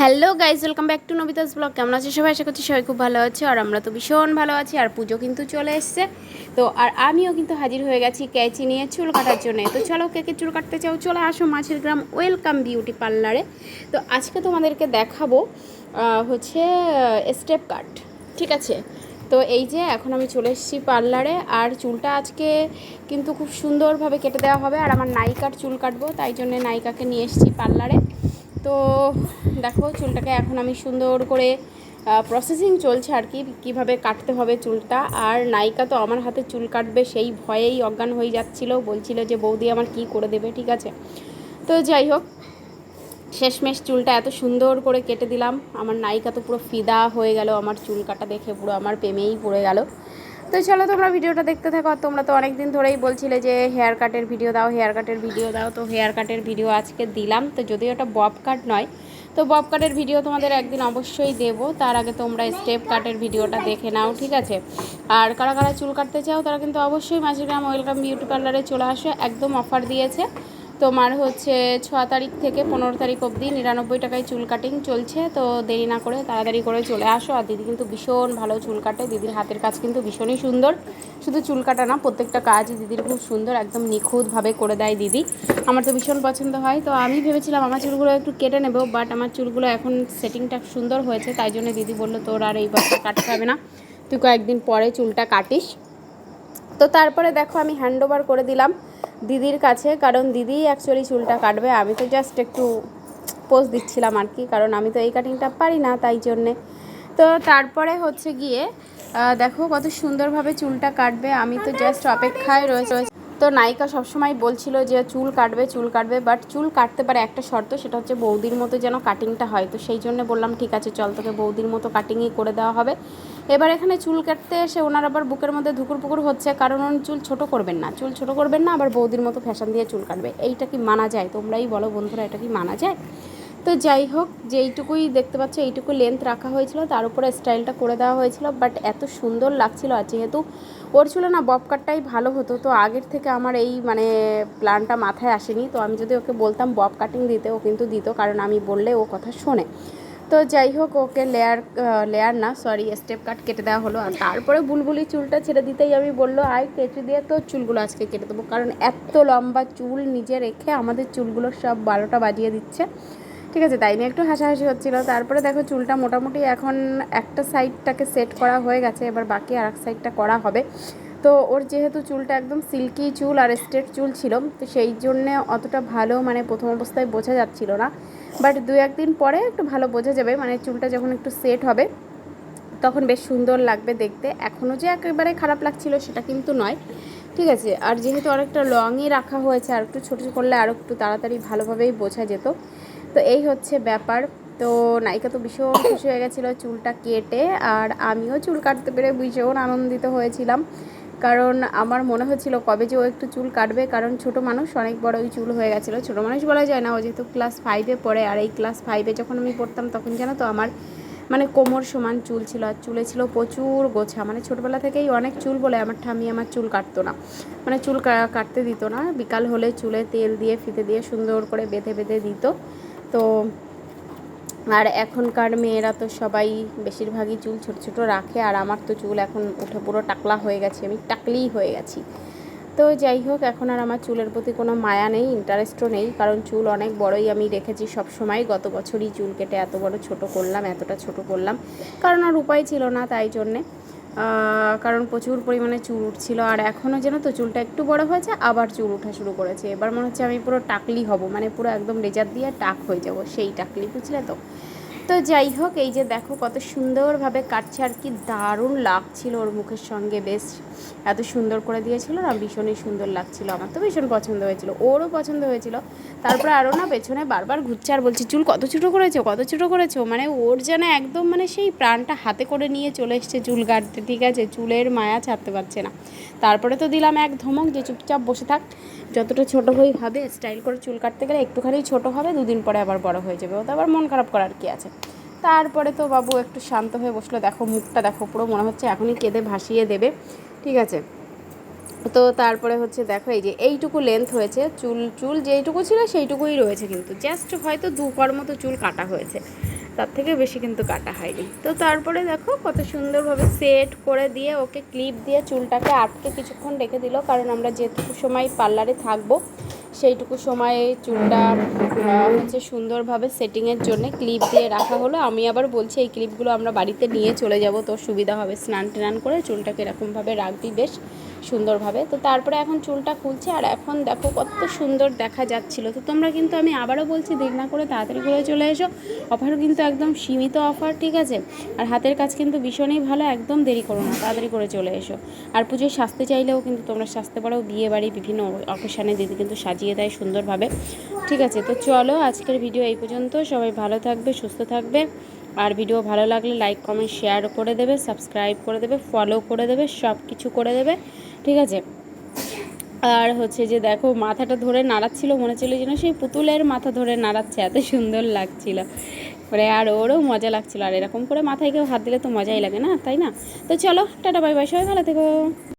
Hello guys welcome back to নবিতাস blog. কেমন আছে সবাই? আশা করছি সবাই খুব ভালো আছে, আর আমরা তো ভীষণ ভালো আছি, আর পুজো কিন্তু চলে এসছে। তো, আর আমিও কিন্তু হাজির হয়ে গেছি ক্যাচি নিয়ে চুল কাটার জন্য। তো চলো কে কে চুল কাটতে চাও চলে আসো মাছের গ্রাম ওয়েলকাম বিউটি পার্লারে। তো, আজকে তোমাদেরকে দেখাবো হচ্ছে স্টেপ কাট, ঠিক আছে? তো, এই যে এখন আমি চলে এসেছি পার্লারে, আর চুলটা আজকে কিন্তু খুব সুন্দরভাবে কেটে দেওয়া হবে, আর আমার নায়িকার চুল কাটবো, তাই জন্য নায়িকাকে নিয়ে এসেছি পার্লারে। তো দেখো চুলটাকে এখন আমি সুন্দর করে প্রসেসিং চলছে আর কি, কীভাবে কাটতে হবে চুলটা। আর নায়িকা তো আমার হাতে চুল কাটবে, সেই ভয়েই অজ্ঞান হয়ে যাচ্ছিল। বলছিল যে, বৌদি আমার কি করে দেবে? ঠিক আছে। তো যাই হোক, শেষমেশ চুলটা এত সুন্দর করে কেটে দিলাম। আমার নায়িকা তো পুরো ফিদা হয়ে গেল আমার চুল কাটা দেখে, পুরো আমার প্রেমেই পড়ে গেল। তো চলো তোমরা ভিডিওটা দেখতে থাকো। আর তোমরা তো অনেক দিন ধরেই বলছিলে যে হেয়ার কাটের ভিডিও দাও হেয়ার কাটের ভিডিও দাও। তো হেয়ার কাটের ভিডিও আজকে দিলাম। তো যদিও ওটা বব কাট নয় তো বব কাটের ভিডিও তোমাদের একদিন অবশ্যই দেব। তার আগে তোমরা স্টেপ কাটের ভিডিওটা দেখে নাও, ঠিক আছে? আর কারা কারা চুল কাটতে চাও, তারা কিন্তু অবশ্যই মাঝিগ্রাম ওয়েলকাম বিউটি পার্লারে চলে আসো। একদম অফার দিয়েছে। তোমার হচ্ছে ছ তারিখ থেকে পনেরো তারিখ অবধি নিরানব্বই টাকায় চুল কাটিং চলছে, তো দেরি না করে তাড়াতাড়ি করে চলে আসো। আর দিদি কিন্তু ভীষণ ভালো চুল কাটে, দিদির হাতের কাজ কিন্তু ভীষণই সুন্দর। শুধু চুল কাটা না, প্রত্যেকটা কাজই দিদির খুব সুন্দর, একদম নিখুঁতভাবে করে দেয় দিদি। আমার তো ভীষণ পছন্দ হয়, তো আমি ভেবেছিলাম আমার চুলগুলো একটু কেটে নেব বাট আমার চুলগুলো এখন সেটিংটা সুন্দর হয়েছে, তাই জন্য দিদি বলল, তোর আর এই বছর কাটতে হবে না, তুই কয়েকদিন পরে চুলটা কাটিস। তো তারপরে দেখো আমি হ্যান্ড ওভার করে দিলাম। দিদির কাছে, কারণ দিদি অ্যাকচুয়ালি চুলটা কাটবে। আমি তো জাস্ট একটু পোজ দিচ্ছিলাম আর কি, কারণ আমি তো এই কাটিংটা পারি না তাই জন্যে। তো তারপরে হচ্ছে গিয়ে দেখো কত সুন্দরভাবে চুলটা কাটবে। আমি তো জাস্ট অপেক্ষায় রয়েছে। তো নায়িকা সবসময় বলছিল যে চুল কাটবে চুল কাটবে বাট চুল কাটতে পারে একটা শর্ত, সেটা হচ্ছে বৌদির মতো যেন কাটিংটা হয়। তো সেই জন্য বললাম, ঠিক আছে, চল তোকে বৌদির মতো কাটিংই করে দেওয়া হবে। এবার এখানে চুল কাটতে এসে ওনার আবার বুকের মধ্যে ধুকুর পুকুর হচ্ছে, কারণ উনি চুল ছোট করবেন না। চুল ছোট করবেন না, আবার বৌদির মতো ফ্যাশন দিয়ে চুল কাটবে। এইটা কি মানা যায়? তোমরাই বলো বন্ধুরা, এটা কি মানা যায়? তো যাই হোক, যেইটুকুই দেখতে পাচ্ছ, এইটুকু লেন্থ রাখা হয়েছিল। তার উপরে স্টাইলটা করে দেওয়া হয়েছিল বাট এত সুন্দর লাগছিল। আর যেহেতু ওর ছিল না বব কাটটাই ভালো হতো। তো আগের থেকে আমার এই মানে প্ল্যানটা মাথায় আসেনি। তো আমি যদি ওকে বলতাম বব কাটিং দিতে, ও কিন্তু দিত, কারণ আমি বললে ও কথা শোনে। তো যাই হোক, ওকে লেয়ার লেয়ার না সরি স্টেপ কাট কেটে দেওয়া হলো। আর তারপরে বুলবুলি চুলটা ছেড়ে দিতেই আমি বলল, আয়, কেটে দিয়ে তো চুলগুলো আজকে কেটে দেবো। কারণ এত লম্বা চুল নিজে রেখে আমাদের চুলগুলো সব বারোটা বাজিয়ে দিচ্ছে। ঠিক আছে, তাই নিয়ে একটু হাসাহাসি হচ্ছিল। তারপরে দেখো চুলটা মোটামুটি এখন একটা সাইডটাকে সেট করা হয়ে গেছে, এবার বাকি আর এক সাইডটা করা হবে। তো ওর যেহেতু চুলটা একদম সিল্কি চুল আর স্ট্রেট চুল ছিল, তো সেই জন্যে অতটা ভালো মানে প্রথম অবস্থায় বোঝা যাচ্ছিল না। বাট দু একদিন পরে একটু ভালো বোঝা যাবে মানে চুলটা যখন একটু সেট হবে, তখন বেশ সুন্দর লাগবে দেখতে। এখনও যে একেবারে খারাপ লাগছিল সেটা কিন্তু নয়। ঠিক আছে, আর যেহেতু অনেকটা লংই রাখা হয়েছে আর একটু ছোটো করলে আর একটু তাড়াতাড়ি ভালোভাবেই বোঝা যেত। তো এই হচ্ছে ব্যাপার। তো নায়িকা তো ভীষণ খুশি হয়ে গেছিল, চুলটা কেটে আর আমিও চুল কাটতে পেরে ভীষণ আনন্দিত হয়েছিলাম। কারণ আমার মনে হচ্ছিল কবে যে ও একটু চুল কাটবে, কারণ ছোট মানুষ অনেক বড় ওই চুল হয়ে গেছিল। ছোট মানুষ বলা যায় না, ও যেহেতু ক্লাস ফাইভে পড়ে আর এই ক্লাস ফাইভে যখন আমি পড়তাম তখন জানো তো আমার মানে কোমর সমান চুল ছিল আর চুলে ছিল প্রচুর গোছা। মানে ছোটোবেলা থেকেই অনেক চুল বলে আমার ঠামি আমার চুল কাটতো না। মানে চুল কাটতে দিত না, বিকাল হলে চুলে তেল দিয়ে, ফিতে দিয়ে সুন্দর করে বেঁধে বেঁধে দিত। তো আর এখনকার মেয়েরা তো সবাই বেশিরভাগই চুল ছোট ছোট রাখে, আর আমার তো চুল এখন উঠে পুরো টাকলা হয়ে গেছে, আমি টাকলিই হয়ে গেছি। তো যাই হোক, এখন আর আমার চুলের প্রতি কোনো মায়া নেই ইন্টারেস্টও নেই, কারণ চুল অনেক বড়ই আমি রেখেছি সব সময় গত বছরই চুল কেটে এত বড় ছোট করলাম, এতটা ছোট করলাম, কারণ আর উপায় ছিল না তাই জন্যে। কারণ প্রচুর পরিমাণে চুল উঠছিল। আর এখনও যেন তো চুলটা একটু বড় হয়েছে, আবার চুল উঠা শুরু করেছে। এবার মনে হচ্ছে আমি পুরো টাকলি হব মানে পুরো একদম রেজার দিয়ে টাক হয়ে যাব, সেই টাকলি, বুঝলে তো? তো যাই হোক, এই যে দেখো কত সুন্দরভাবে কাটছে আর কি দারুণ লাগছিল ওর মুখের সঙ্গে, বেশ এত সুন্দর করে দিয়েছিল না, ভীষণই সুন্দর লাগছিল আমার তো, ভীষণ পছন্দ হয়েছিল, ওরও পছন্দ হয়েছিল। তারপরে আরও না পেছনে বারবার ঘুরছে আর বলছে, চুল কত ছোটো করেছ, কত ছোটো করেছ? মানে ওর যেন একদম মানে সেই প্রাণটা হাতে করে নিয়ে চলে এসছে চুল কাটতে, ঠিক আছে? চুলের মায়া ছাড়তে পারছে না। তারপরে তো দিলাম এক ধমক যে, চুপচাপ বসে থাক, যতটা ছোট হই হবে, স্টাইল করে চুল কাটতে গেলে একটুখানি ছোট হবে, দুদিন পরে আবার বড় হয়ে যাবে। ও তো আবার মন খারাপ করার কি আছে? তারপরে তো বাবু একটু শান্ত হয়ে বসল, দেখো, মুখটা দেখো পুরো, মনে হচ্ছে এখনই কেঁদে ভাসিয়ে দেবে। ঠিক আছে? তো তারপরে হচ্ছে দেখো, এই যে এইটুকু লেন্থ হয়েছে, চুল চুল যেইটুকু ছিল সেইটুকুই রয়েছে কিন্তু জাস্ট হয়তো দু কর মতো চুল কাটা হয়েছে, তার থেকে বেশি কিন্তু কাটা হয়নি। তো তারপরে দেখো, কত সুন্দরভাবে সেট করে দিয়ে ওকে ক্লিপ দিয়ে চুলটাকে আটকে কিছুক্ষণ রেখে দিল, কারণ আমরা যেটুকু সময় পার্লারে থাকব সেইটুকু সময়ে চুলটা হচ্ছে সুন্দরভাবে সেটিংয়ের জন্য ক্লিপ দিয়ে রাখা হলো। আমি আবার বলছি, এই ক্লিপগুলো আমরা বাড়িতে নিয়ে চলে যাব, তো সুবিধা হবে। স্নান টান করে চুলটাকে এরকমভাবে রাখবি বেশ। সুন্দরভাবে। তো তারপরে এখন চুলটা খুলছে আর এখন দেখো কত সুন্দর দেখা যাচ্ছিল। তো তোমরা কিন্তু আমি আবারও বলছি দেখ না করে তাড়াতাড়ি করে চলে এসো। অফারও কিন্তু একদম সীমিত অফার, ঠিক আছে? আর হাতের কাজ কিন্তু ভীষণই ভালো, একদম দেরি করো না, তাড়াতাড়ি করে চলে এসো। আর পুজোয় সাজতে চাইলেও কিন্তু তোমরা সাজতে পারো বিয়ে বাড়ি বিভিন্ন অকেশানে দিদি কিন্তু সাজিয়ে দেয় সুন্দরভাবে। ঠিক আছে, তো চলো আজকের ভিডিও এই পর্যন্ত। সবাই ভালো থাকবে, সুস্থ থাকবে। আর ভিডিও ভালো লাগলে লাইক, কমেন্ট, শেয়ার করে দেবে, সাবস্ক্রাইব করে দেবে, ফলো করে দেবে সব কিছু করে দেবে। ঠিক আছে? আর হচ্ছে যে দেখো, মাথাটা ধরে নাড়াচ্ছিল, মনে ছিল যেন সেই পুতুলের মাথা ধরে নাড়াচ্ছে, এত সুন্দর লাগছিল। পরে আর ওরও মজা লাগছিল, আর এরকম করে মাথায় কেউ হাত দিলে তো মজাই লাগে না, তাই না? তো চলো, টাটা, বাই বাই, সবাই ভালো থেকো।